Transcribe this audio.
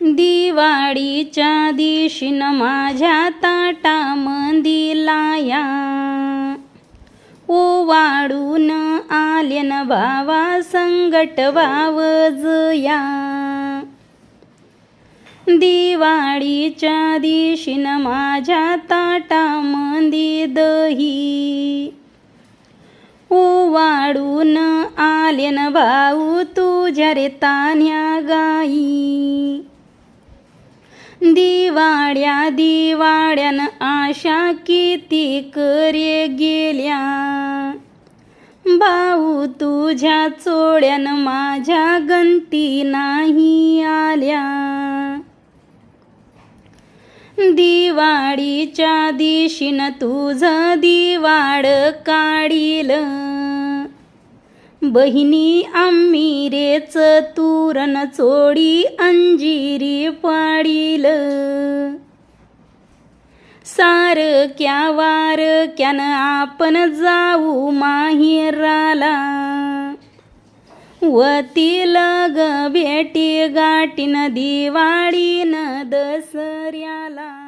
दिवाळीच्या दिशीन माझ्या ताटा मंदिलाया ओवाळून आल्यन भावा संगट वावजया दिवाळीच्या दिशीन माझ्या ताटा मंदी दही. ओवाळून आल्यान भाऊ तुझ्या रे तान्या गाई. दिवाड्या दिवाड्यान आशा किती करे गेल्या. भाऊ तुझ्या चोड्यान माझ्या गंती नाही आल्या. दिवाळीच्या दिशीन तुझं दिवाळ काढील. बहिणी आम्ही रेच तुरण चोडी अंजिरी पाडील. सारक्या वारक्यान आपण जाऊ माहेराला. वती ग भेटी गाठीन दिवाळीन दसऱ्याला.